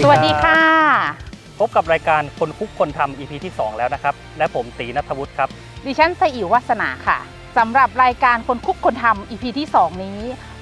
วัสดีสวัสดีค่ะ พบกับรายการคนคุกคนทำ EP ที่ 2 แล้วนะครับ และผมตีนัทวุฒิครับ ดิฉันสอิววัสนาค่ะสำหรับรายการคนคุกคนทำ EP ที่ 2 นี้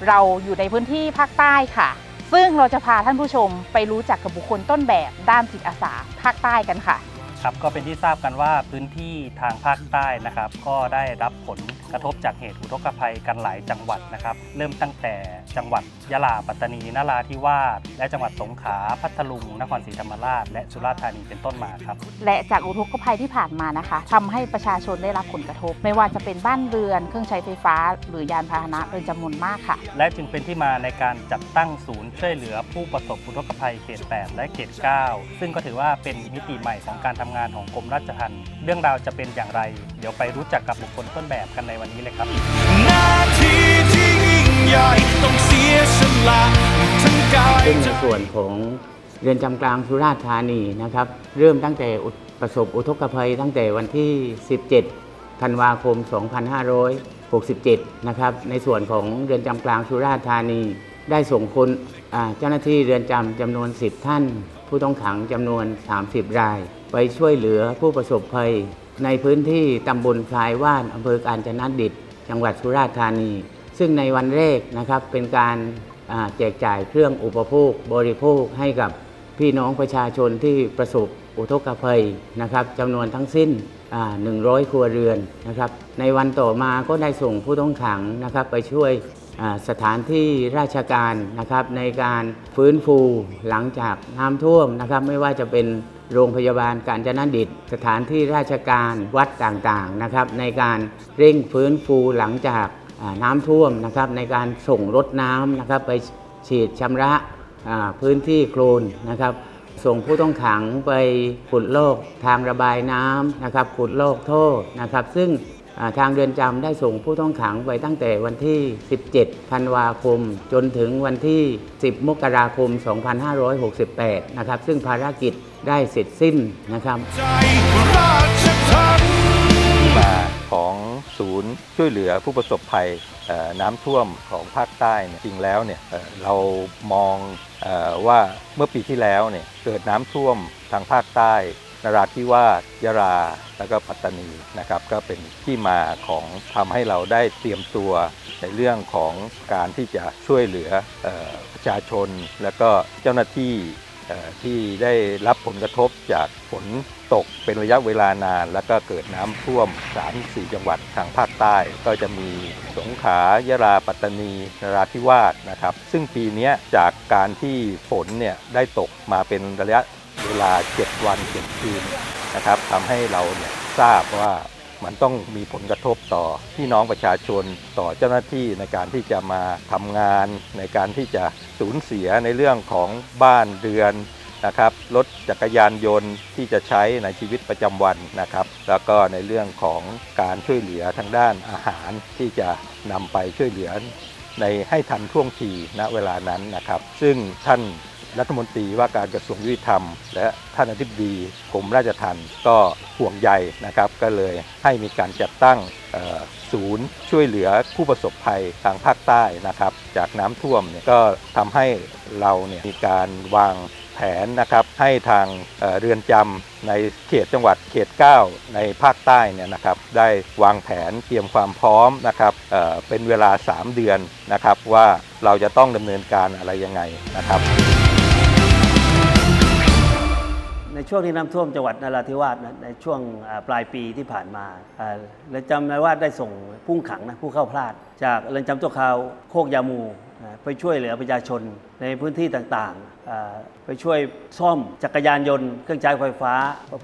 เราอยู่ในพื้นที่ภาคใต้ค่ะ ซึ่งเราจะพาท่านผู้ชมไปรู้จักกับบุคคลต้นแบบด้านจิตอาสาภาคใต้กันค่ะ ครับก็เป็นที่ทราบกันว่าพื้นที่ทางภาคใต้นะครับ ก็ได้รับผล กระทบจากเหตุอุทกภัยกันหลายจังหวัดนะครับ เริ่มตั้งแต่จังหวัดยะลาปัตตานีนราธิวาสและจังหวัดสงขลาพัทลุงนครศรีธรรมราช และสุราษฎร์ธานีเป็นต้นมาครับ และจากอุทกภัยที่ผ่านมานะคะทำให้ประชาชนได้รับผลกระทบ ไม่ว่าจะเป็นบ้านเรือน เครื่องใช้ไฟฟ้า หรือยานพาหนะเป็นจำนวนมากค่ะ และจึงเป็นที่มาในการจัดตั้งศูนย์ช่วยเหลือผู้ประสบอุทกภัยเขต 8 และเขต 9 ซึ่งก็ถือว่าเป็นมิติใหม่ของการทำงานของกรมราชทัณฑ์เรื่องราวจะเป็นอย่างไร เดี๋ยวไปรู้จักกับบุคคลต้นแบบกันในวันนี้เลยครับหน้าที่ที่ยิ่งใหญ่ต้องเสียสละทั้งกายซึ่งในใจส่วนของเรือนจำกลางสุราษฎร์ธานีนะครับ เริ่มตั้งแต่อุประสบอุทกภัยตั้งแต่วันที่ 17 ธันวาคม 2567 นะครับ ในส่วนของเรือนจำกลางสุราษฎร์ธานี ได้ส่งคนอ่าเจ้าหน้าที่เรือนจำจำนวน 10 ท่าน ผู้ต้องขังจำนวน 30 ราย ไปช่วยเหลือผู้ประสบภัย ในพื้นที่ตำบลคลายว่านอำเภอกาญจนดิต จังหวัดสุราษฎร์ธานี ซึ่งในวันแรกนะครับเป็นการแจกจ่ายเครื่องอุปโภค บริโภคให้กับพี่น้องประชาชนที่ประสบอุทกภัยนะครับจำนวนทั้งสิ้น 100 ครัวเรือนนะครับ ในวันต่อมาก็ได้ส่งผู้ต้องขังนะครับ ไปช่วยสถานที่ราชการนะครับ ในการฟื้นฟูหลังจากน้ำท่วมนะครับ ไม่ว่าจะเป็นโรงพยาบาลการจนดิต สถานที่ราชการวัดต่างๆนะครับ ในการเร่งฟื้นฟูหลังจากน้ำท่วมนะครับ ในการส่งรถน้ำนะครับ ไปฉีดชำระพื้นที่โคลนนะครับ ส่งผู้ต้องขังไปขุดโลกทางระบายน้ำนะครับขุดโลอกท่อนะครับ ซึ่งทางเรือนจำได้ส่งผู้ต้องขังไปตั้งแต่วันที่ 17 ธันวาคม จนถึงวันที่ 10 มกราคม 2568 นะครับ ซึ่งภารกิจได้เสร็จสิ้นนะครับ ศูนย์ช่วยเหลือผู้ประสบภัยน้ำท่วมของภาคใต้เนี่ยจริงแล้วเนี่ยเรามองว่าเมื่อปีที่แล้วเนี่ยเกิดน้ำท่วมทางภาคใต้นราธิวาสยะลาแล้วก็ปัตตานีนะครับก็เป็นที่มาของทำให้เราได้เตรียมตัวในเรื่องของการที่จะช่วยเหลือออประชาชน และก็เจ้าหน้าที่ ที่ได้รับผลกระทบจากฝนตกเป็นระยะเวลานาน แล้วก็เกิดน้ำท่วม 3-4 จังหวัดทางภาคใต้ ก็จะมีสงขลายะลาปัตตานีนราธิวาสนะครับ ซึ่งปีนี้จากการที่ฝนเนี่ยได้ตกมาเป็นระยะเวลา 7 วัน 7 คืนนะครับทำให้เราเนี่ยทราบว่า มันต้องมีผลกระทบต่อพี่น้องประชาชนต่อเจ้าหน้าที่ในการที่จะมาทำงาน ในการที่จะสูญเสียในเรื่องของบ้านเรือนนะครับรถจักรยานยนต์ที่จะใช้ในชีวิตประจำวันนะครับ แล้วก็ในเรื่องของการช่วยเหลือทางด้านอาหารที่จะนำไปช่วยเหลือในให้ทันท่วงทีณเวลานั้นนะครับ ซึ่งท่านรัฐมนตรีว่าการกระทรวงยุติธรรม และท่านอธิบดีกรมราชทัณฑ์ก็ ห่วงใยนะครับ ก็เลยให้มีการจัดตั้งศูนย์ช่วยเหลือผู้ประสบภัยทางภาคใต้นะครับ จากน้ำท่วมเนี่ยก็ทำให้เราเนี่ยมีการวางแผนนะครับให้ทางเเรือนจำในเขตจังหวัดเขต 9 ในภาคใต้เนี่ยนะครับได้วางแผนเตรียมความพร้อมนะครับเเป็นเวลา 3 เดือนนะครับว่าเราจะต้องดำเนินการอะไรยังไงนะครับ ในช่วงที่น้ำท่วมจังหวัดนราธิวาสนะในช่วงปลายปีที่ผ่านมาเรือนจำนราธิวาสได้ส่งผู้ขังนะผู้เข้าพลาด จากเรือนจำตัวคราวโคกยามูไปช่วยเหลือประชาชนในพื้นที่ต่างๆ ไปช่วยซ่อมจักรยานยนต์ เครื่องใช้ไฟฟ้า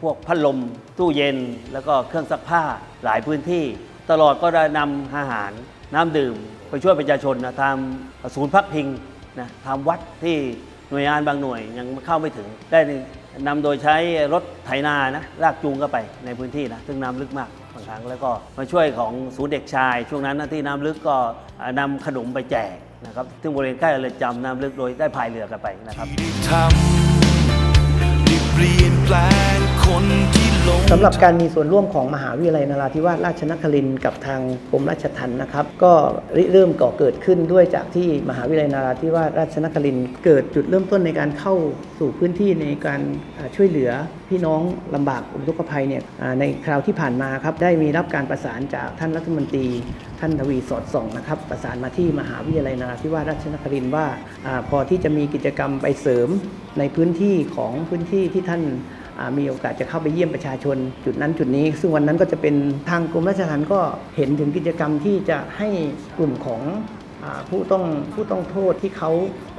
พวกพัดลม ตู้เย็น แล้วก็เครื่องซักผ้าหลายพื้นที่ ตลอดก็ได้นำอาหารน้ำดื่ม ไปช่วยประชาชนนะทำศูนย์พักพิงนะทำวัดที่หน่วยงานบางหน่วยยังเข้าไม่ถึงได้ นำโดยใช้รถไถนานะลากจูงเข้าไปในพื้นที่นะซึ่งน้ำลึกมากบางครั้งแล้วก็มาช่วยของศูนย์เด็กชาย ช่วงนั้นนะที่น้ำลึกก็นำขนมไปแจกนะครับซึ่งบริเวณใกล้เรือนจำน้ำลึกโดยได้พายเรือกันไปนะครับที่ได้ทำได้เปลี่ยนแปลงคนที่ สำหรับการมีส่วนร่วมของมหาวิทยาลัยนราธิวาสราชนครินทร์กับทางกรมราชทัณฑ์นะครับ ก็ริเริ่มก่อเกิดขึ้นด้วยจากที่มหาวิทยาลัยนราธิวาสราชนครินทร์เกิดจุดเริ่มต้นในการเข้าสู่พื้นที่ในการช่วยเหลือพี่น้องลำบากอุทกภัยเนี่ยในคราวที่ผ่านมาครับได้มีรับการประสานจากท่านรัฐมนตรี ท่านทวีสอดส่องนะครับ ประสานมาที่มหาวิทยาลัยนราธิวาสราชนครินทร์ว่าอพอที่จะมีกิจกรรมไปเสริมในพื้นที่ของพื้นที่ที่ท่าน มีโอกาสจะเข้าไปเยี่ยมประชาชน จุดนั้นจุดนี้ ซึ่งวันนั้นก็จะเป็นทางกรมราชทัณฑ์ก็เห็นถึงกิจกรรมที่จะให้กลุ่มของอผู้ต้องผู้ต้องโทษที่เขา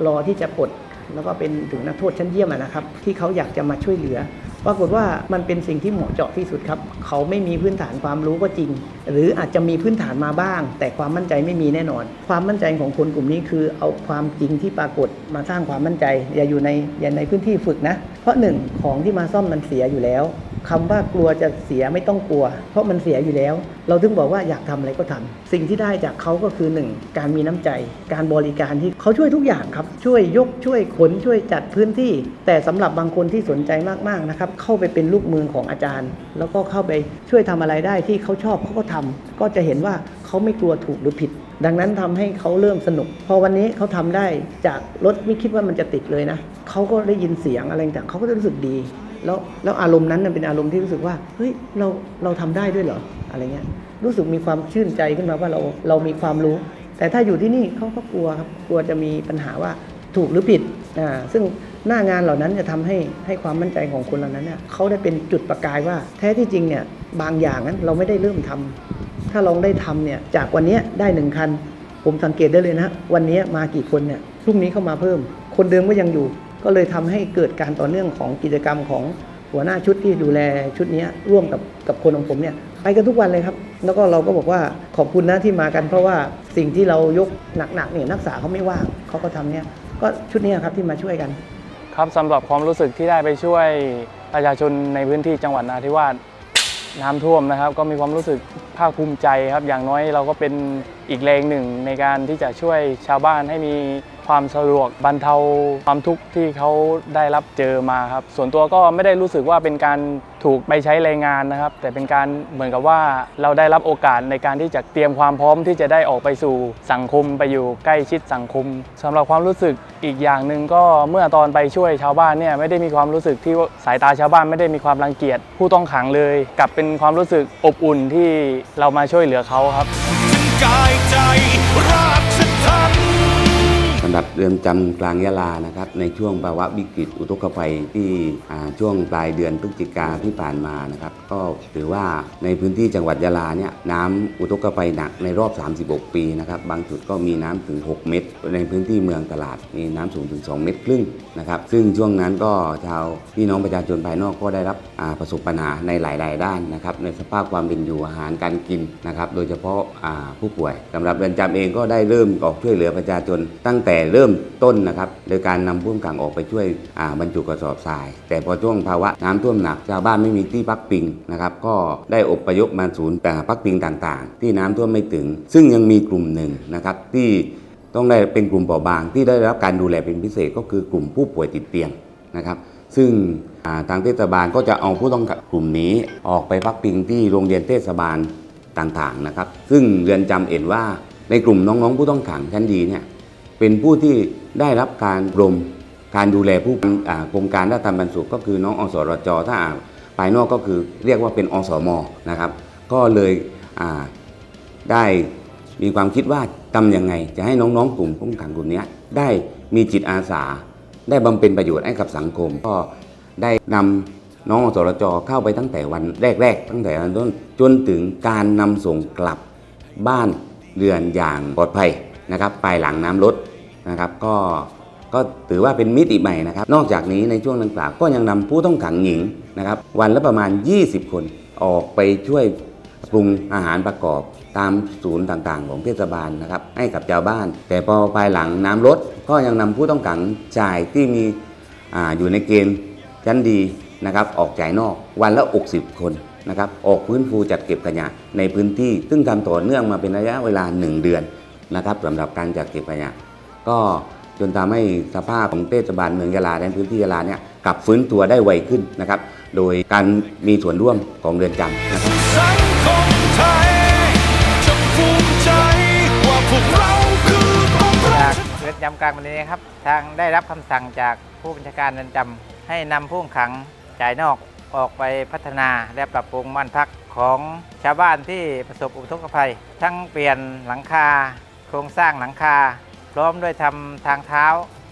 รอที่จะปลดแล้วก็เป็นถึงนักโทษชั้นเยี่ยมะนะครับ ที่เขาอยากจะมาช่วยเหลือปรากฏว่ามันเป็นสิ่งที่เหมาะเจาะที่สุดครับ เขาไม่มีพื้นฐานความรู้ก็จริง หรืออาจจะมีพื้นฐานมาบ้าง แต่ความมั่นใจไม่มีแน่นอน ความมั่นใจของคนกลุ่มนี้คือเอาความจริงที่ปรากฏมาสร้างความมั่นใจ อย่าอยู่ในอย่าในพื้นที่ฝึกนะ ราะหนึ่งของที่มาซ่อมมันเสียอยู่แล้วคำว่ากลัวจะเสียไม่ต้องกลัว เพราะมันเสียอยู่แล้ว เราถึงบอกว่าอยากทำอะไรก็ทำสิ่งที่ได้จากเขาก็คือหนึ่งการมีน้ำใจ การบริการที่เขาช่วยทุกอย่างครับ ช่วยยกช่วยขนช่วยจัดพื้นที่ แต่สำหรับบางคนที่สนใจมากๆนะครับเข้าไปเป็นลูกมือของอาจารย์ แล้วก็เข้าไปช่วยทำอะไรได้ที่เขาชอบเขาก็ทำก็จะเห็นว่าเขาไม่กลัวถูกหรือผิด ดังนั้นทำให้เขาเริ่มสนุก พอวันนี้เขาทำได้จากรถไม่คิดว่ามันจะติดเลยนะเขาก็ได้ยินเสียงอะไรต่างเขาก็จะรู้สึกดี แล้วแล้วอารมณ์นั้นเป็นอารมณ์ที่รู้สึกว่าเฮ้ยเราเราทำได้ด้วยเหรออะไรเงี้ยรู้สึกมีความชื่นใจขึ้นมาว่าเราเรามีความรู้ แต่ถ้าอยู่ที่นี่เขาก็กลัวครับกลัวจะมีปัญหาว่าถูกหรือผิดอ่าซึ่งหน้างานเหล่านั้นจะทำให้ให้ความมั่นใจของคนเหล่านั้นเนี่ยเขาได้เป็นจุดประกายว่าแท้ที่จริงเนี่ยบางอย่างนั้นเราไม่ได้เริ่มทำ ถ้าลองได้ทำเนี่ยจากวันนี้ได้หนึ่งคัน ผมสังเกตได้เลยนะวันนี้มากี่คนเนี่ยพรุ่งนี้เข้ามาเพิ่ม คนเดิมก็ยังอยู่ ก็เลยทำให้เกิดการต่อเนื่องของกิจกรรมของหัวหน้าชุดที่ดูแลชุดนี้ร่วมกับกับคนของผมเนี่ยไปกันทุกวันเลยครับ แล้วก็เราก็บอกว่าขอบคุณนะที่มากัน เพราะว่าสิ่งที่เรายกหนักๆเนี่ยนักศึกษาเขาไม่ว่างเขาก็ทำเนี่ยก็ชุดนี้ครับที่มาช่วยกัน ครับสำหรับความรู้สึกที่ได้ไปช่วยประชาชนในพื้นที่จังหวัดนาธิวาสน้ำท่วมนะครับ ก็มีความรู้สึก ภาคภูมิใจครับอย่างน้อยเราก็เป็นอีกแรงหนึ่งในการที่จะช่วยชาวบ้านให้มี ความสะดวกบรรเทาความทุกข์ที่เขาได้รับเจอมาครับ ส่วนตัวก็ไม่ได้รู้สึกว่าเป็นการถูกไปใช้แรงงานนะครับ แต่เป็นการเหมือนกับว่าเราได้รับโอกาสในการที่จะเตรียมความพร้อมที่จะได้ออกไปสู่สังคมไปอยู่ใกล้ชิดสังคมสำหรับความรู้สึกอีกอย่างหนึ่งก็เมื่อตอนไปช่วยชาวบ้านเนี่ยไม่ได้มีความรู้สึกที่สายตาชาวบ้านไม่ได้มีความรังเกียจผู้ต้องขังเลย กลับเป็นความรู้สึกอบอุ่นที่เรามาช่วยเหลือเขาครับกายใจ หรับเรือนจำกลางยะลานะครับในช่วงภาวะวิกฤตอุทกภัยที่ช่วงปลายเดือนพฤศจิกาที่ผ่านมานะครับก็ถือว่าในพื้นที่จังหวัดยะลาเนี่ยน้ำอุทกภัยหนักในรอบ 36 ปีนะครับบางจุดก็มีน้ำถึง 6 เมตร ในพื้นที่เมืองตลาดมีน้ำสูงถึง 2 เมตรครึ่งนะครับซึ่งช่วงนั้นก็ชาวพี่น้องประชาชนภายนอกก็ได้รับประสบปัญหาในหลาย ๆ ด้านนะครับในสภาพความเป็นอยู่อาหารการกินนะครับโดยเฉพาะผู้ป่วยสำหรับเรือนจำเองก็ได้เริ่มออกช่วยเหลือประชาชนตั้งแต่เริ่มต้นนะครับโดยการนำผู้ต้องขังออกไปช่วยบรรจุกระสอบทราย แต่พอช่วงภาวะน้ำท่วมหนักชาวบ้านไม่มีที่พักพิงนะครับก็ได้อพยพมาศูนย์แต่พักพิงต่างๆ ที่น้ำท่วมไม่ถึง ซึ่งยังมีกลุ่มหนึ่งนะครับที่ต้องได้เป็นกลุ่มเปราบาง ที่ได้รับการดูแลเป็นพิเศษก็คือกลุ่มผู้ป่วยติดเตียงนะครับซึ่งทางเทศบาลก็จะเอาผู้ต้องขังกลุ่มนี้ออกไปพักพิงที่โรงเรียนเทศบาลต่างๆนะครับ ซึ่งเรือนจำเห็นว่าในกลุ่มน้องๆผู้ต้องขังชั้นดีเนี่ย เป็นผู้ที่ได้รับการอบรมการดูแลผู้อ่าโครงการด้านธรรมบรรสุขก็คือน้องอสรจถ้าภายนอกก็คือเรียกว่าเป็นอสมนะครับ ก็เลยได้มีความคิดว่าทำยังไง จะให้น้องๆกลุ่มผู้ต้องขังกลุ่มนี้ได้มีจิตอาสา ได้บำเพ็ญประโยชน์ให้กับสังคม ก็ได้นำน้องอสรจเข้าไปตั้งแต่วันแรก ๆ ตั้งแต่วันต้นจนถึงการนำส่งกลับบ้านเรือนอย่างปลอดภัยนะครับภายหลังน้ำลด นะครับก็ก็ถือว่าเป็นมิติใหม่นะครับ นอกจากนี้ในช่วงดังกล่าวก็ยังนำผู้ต้องขังหญิงนะครับวันละประมาณ 20 คนออกไปช่วยปรุงอาหารประกอบตามศูนย์ต่างๆ ของเทศบาลนะครับให้กับชาวบ้าน แต่พอภายหลังน้ำลดก็ยังนำผู้ต้องขังชายที่มีออยู่ในเกณฑ์ชั้นดีนะครับออกจ่ายนอกวันละ 60 คนนะครับออกพื้นฟูจัดเก็บขยะในพื้นที่ ซึ่งทำต่อเนื่องมาเป็นระยะเวลา 1 เดือนนะครับสำหรับการจัดเก็บขยะ ก็จนทำให้สภาพของเทศบาลเมืองยะลาในพื้นที่ยะลาเนี่ยกลับฟื้นตัวได้ไวขึ้นนะครับ โดยการมีส่วนร่วมของเรือนจำนะครับสังคมไทยจากเรือของเรือนจำกลางบันนี้ครับ ทางได้รับคำสั่งจากผู้บัญชาการเรือนจำให้นำผู้ขังจ่ายนอกออกไปพัฒนาและปรับปรุงบ้านพักของชาวบ้านที่ประสบอุทกภัย ทั้งเปลี่ยนหลังคา โครงสร้างหลังคา พร้อมด้วยทำทางเท้า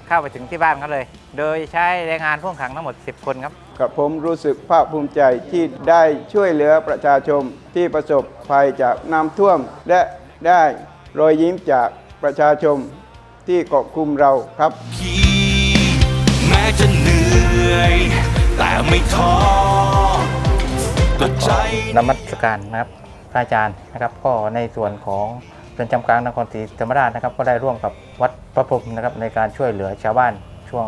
เข้าไปถึงที่บ้านเขาเลย โดยใช้แรงงานผู้ต้องขังทั้งหมด 10 คนครับ กับผมรู้สึกภาคภูมิใจที่ได้ช่วยเหลือประชาชนที่ประสบภัยจากน้ำท่วม และได้รอยยิ้มจากประชาชนที่เกาะกลุ่มเราครับ แม้จะเหนื่อย แต่ไม่ท้อก็ใจ นมัสการนะครับพระอาจารย์นะครับก็ในส่วนของ เรือนจำกลางนครศรีธรรมราชนะครับ ก็ได้ร่วมกับวัดพระพรหมนะครับในการช่วยเหลือชาวบ้านช่วง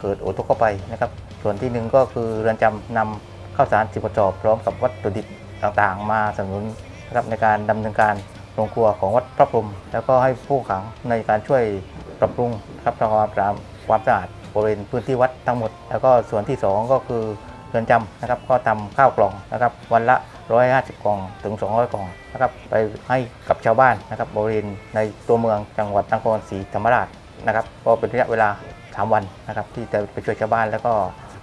เกิดอุทกภัยนะครับ ส่วนที่หนึ่งก็คือเรือนจำนำข้าวสารสิบกระสอบพร้อมกับวัตถุดิบต่างๆ มาสนับสนุนนะครับในการดำเนินการโรงครัวของวัดพระพรหมแล้วก็ให้ผู้ขังในการช่วยปรับปรุงครับทำความสะอาดความสะอาดบริเวณพื้นที่วัดทั้งหมด แล้วก็ส่วนที่สองก็คือ รือนจำนะครับก็ทำข้าวกล่องนะครับวันละ 150 กล่องถึง 200 กล่องนะครับไปให้กับชาวบ้านนะครับบริเวณในตัวเมืองจังหวัดนครศรีธรรมราชนะครับก็เป็นระยะเวลา 3 วันนะครับที่จะไปช่วยชาวบ้านแล้วก็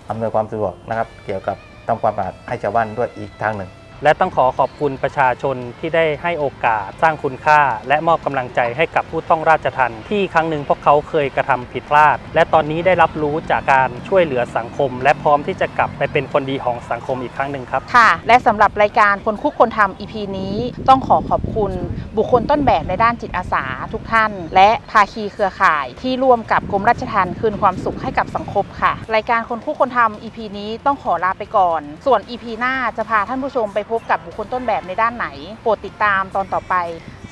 อำนวยความสะดวกนะครับเกี่ยวกับทำความสะอาดให้ชาวบ้านด้วยอีกทางหนึ่ง และต้องขอขอบคุณประชาชนที่ได้ให้โอกาสสร้างคุณค่า และมอบกำลังใจให้กับผู้ต้องราชทันที่ครั้งหนึ่งพวกเขาเคยกระทำผิดพลาด และตอนนี้ได้รับรู้จากการช่วยเหลือสังคม และพร้อมที่จะกลับไปเป็นคนดีของสังคมอีกครั้งหนึ่งครับ ค่ะ และสำหรับรายการคนคุกคนทำ EP นี้ต้องขอขอบคุณ บุคคลต้นแบบในด้านจิตอาสาทุกท่าน และภาคีเครือข่ายที่ร่วมกับกรมราชทัณฑ์คืนความสุขให้กับสังคมค่ะ รายการคนคุกคนทำ EP นี้ต้องขอลาไปก่อน ส่วน EP หน้าจะพาท่านผู้ชมไปพบกับบุคคลต้นแบบในด้านไหน โปรดติดตามตอนต่อไป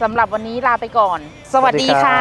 สำหรับวันนี้ลาไปก่อน สวัสดีค่ะ